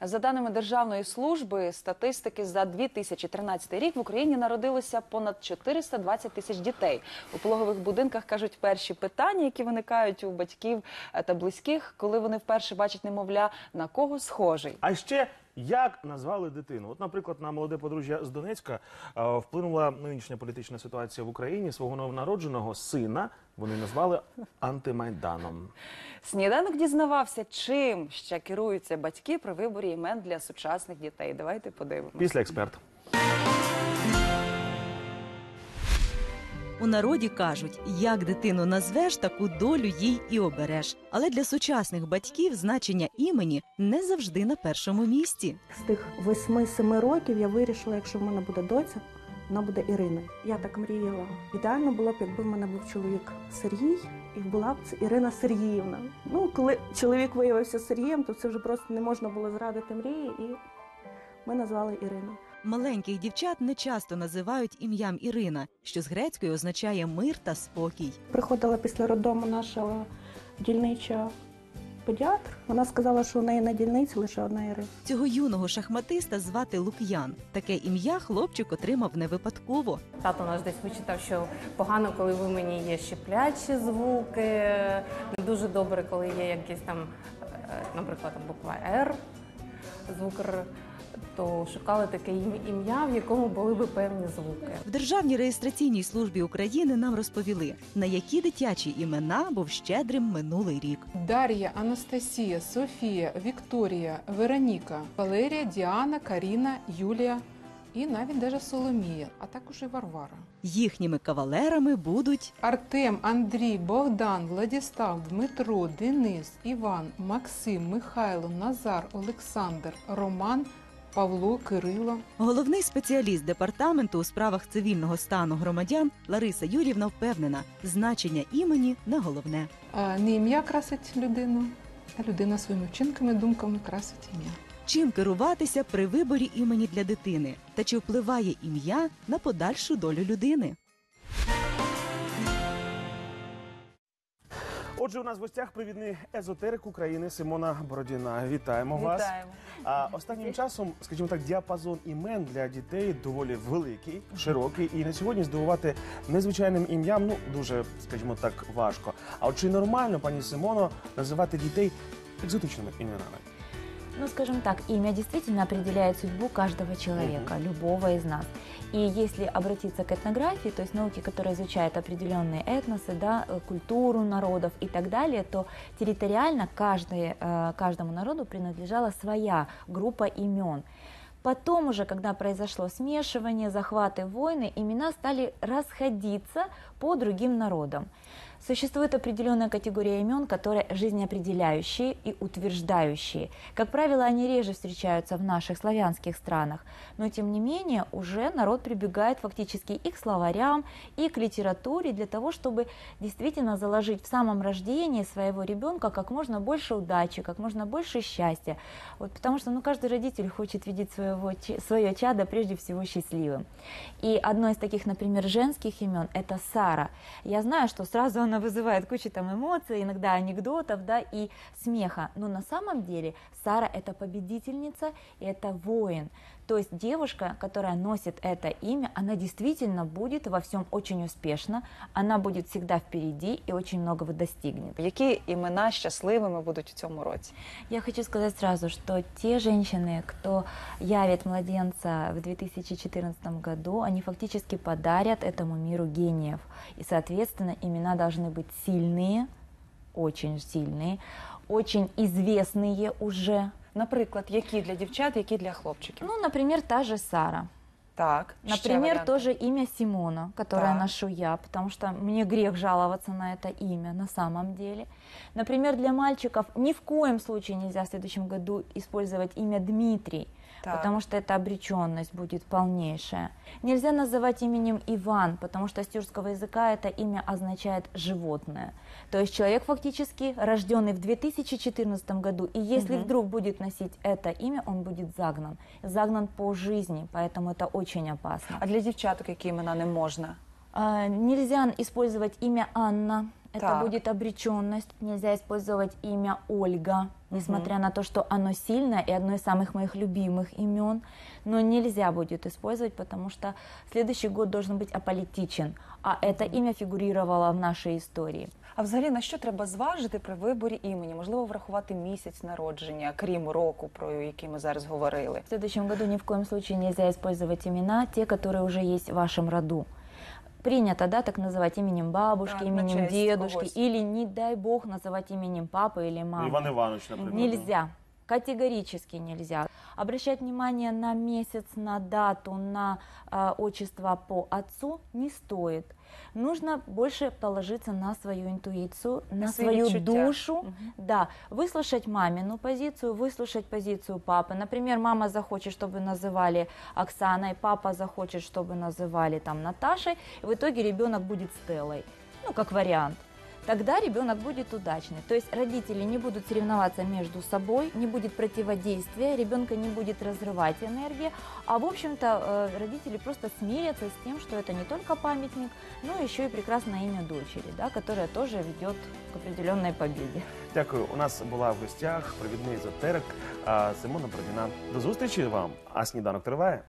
За даними Державної служби статистики за 2013 рік в Україні народилося понад 420 тисяч дітей. У пологових будинках кажуть перші питання, які виникають у батьків е, та близьких, коли вони вперше бачать немовля, на кого схожий. А ще як назвали дитину? От, наприклад, на молоде подружжя з Донецька е, вплинула нинішня політична ситуація в Україні. Свого новонародженого сина вони назвали антимайданом. Сніданок дізнавався, чим ще керуються батьки при виборі імен для сучасних дітей. Давайте подивимося. Після експерт. У народі кажуть, як дитину назвеш, таку долю їй і обереш. Але для сучасних батьків значення імені не завжди на першому місці. З тих восьми-семи років я вирішила, якщо в мене буде доця, вона буде Іриною. Я так мріяла. Ідеально було б, якби в мене був чоловік Сергій, і була б це Ірина Сергіївна. Ну, коли чоловік виявився Сергієм, то це вже просто не можна було зрадити мрії, і ми назвали Ірину. Маленьких дівчат не часто називають ім'ям Ірина, що з грецької означає мир та спокій. Приходила після роддому наша дільнича педіатр. Вона сказала, що у неї на дільниці лише одна іри. Цього юного шахматиста звати Лук'ян. Таке ім'я хлопчик отримав не випадково. Тато наш десь вичитав, що погано, коли в імені є щеплячі звуки, не дуже добре, коли є якісь там, е, наприклад, там буква Р, звук Р, то шукали таке ім'я, в якому були би певні звуки. В Державній реєстраційній службі України нам розповіли, на які дитячі імена був щедрим минулий рік. Дар'я, Анастасія, Софія, Вікторія, Вероніка, Валерія, Діана, Каріна, Юлія і навіть даже Соломія, а також і Варвара. Їхніми кавалерами будуть Артем, Андрій, Богдан, Владіслав, Дмитро, Денис, Іван, Максим, Михайло, Назар, Олександр, Роман, Павло, Кирило. головний спеціаліст департаменту у справах цивільного стану громадян Лариса Юрівна впевнена, значення імені не головне. А Не ім'я красить людину, а людина своїми вчинками, думками красить ім'я. Чим керуватися при виборі імені для дитини, та чи впливає ім'я на подальшу долю людини? Отже, у нас в гостях провідний езотерик України Симона Бородіна. Вітаємо вас. А останнім часом, скажімо так, діапазон імен для дітей доволі великий, широкий, і на сьогодні здивувати незвичайним ім'ям ну дуже, скажімо так, важко. А от чи нормально, пані Симоно, називати дітей екзотичними іменами? Ну, скажем так, имя действительно определяет судьбу каждого человека, любого из нас. И если обратиться к этнографии, то есть науке, которая изучает определенные этносы, да, э, культуру народов и так далее, то территориально каждой, э, каждому народу принадлежала своя группа имен. Потом уже, когда произошло смешивание, захваты, войны, имена стали расходиться по другим народам. Существует определенная категория имен, которые жизнеопределяющие и утверждающие. Как правило, они реже встречаются в наших славянских странах, но тем не менее уже народ прибегает фактически и к словарям, и к литературе для того, чтобы действительно заложить в самом рождении своего ребенка как можно больше удачи, как можно больше счастья. Вот потому что ну, каждый родитель хочет видеть своего, свое чадо прежде всего счастливым. И одно из таких, например, женских имен – это Сара. Я знаю, что сразу она вызывает кучу там эмоций, иногда анекдотов, да, и смеха. Но на самом деле Сара – это победительница, и это воин. То есть девушка, которая носит это имя, она действительно будет во всем очень успешна, она будет всегда впереди и очень многого достигнет. Які імена щасливими будуть у цьому році? Я хочу сказать сразу, что те женщины, кто явит младенца в 2014 году, они фактически подарят этому миру гениев. И, соответственно, имена должны быть сильные, очень сильные, очень известные уже. Наприклад, які для дівчат, які для хлопчиків? Ну, например, та же Сара. Так, ще Например, варіанти. тоже имя Симона, которое Так. ношу я, потому что мне грех жаловаться на это имя на самом деле. Например, для мальчиков ни в коем случае нельзя в следующем году использовать имя Дмитрий, Так. потому что это обреченность будет полнейшая. Нельзя называть именем Иван, потому что с тюркского языка это имя означает животное. То есть человек фактически рожденный в 2014 году, и если Мгм. вдруг будет носить это имя, он будет загнан. Загнан по жизни, поэтому это очень опасно. А для дівчаток які імена не можна А, Нельзя использовать имя Анна. Это Так. будет обреченность. Нельзя использовать имя Ольга, несмотря на то, что оно сильное и одно из самых моих любимых имен. Но нельзя будет использовать, потому что следующий год должен быть аполитичен. А это имя фигурировало в нашей истории. А взагалі на що треба зважити при виборі імені? Можливо, врахувати місяць народження, крім року, про який ми зараз говорили. В следующем году ни в коем случае нельзя использовать имена, те, которые уже есть в вашем роду. Принято, да, так называть именем бабушки, на именем дедушки, когось. или, не дай бог, называть именем папы или мамы. Іван Іванович, наприклад. Нельзя. Категорически нельзя. Обращать внимание на месяц, на дату, на э, отчество по отцу не стоит. Нужно больше положиться на свою интуицию, на свои свою чуття. душу, да, выслушать мамину позицию, выслушать позицию папы. Например, мама захочет, чтобы называли Оксаной, папа захочет, чтобы называли там Наташей, и в итоге ребенок будет Стеллой, ну как вариант Тогда ребенок будет удачный. То есть родители не будут соревноваться между собой, не будет противодействия, ребенка не будет разрывать энергия, а в общем-то э, родители просто смирятся с тем, что это не только памятник, но еще и прекрасное имя дочери, да, которое тоже ведет к определенной победе. Дякую. У нас була в гостях провідний езотерик а, Симона Продіна. До зустрічі вам. А сніданок триває.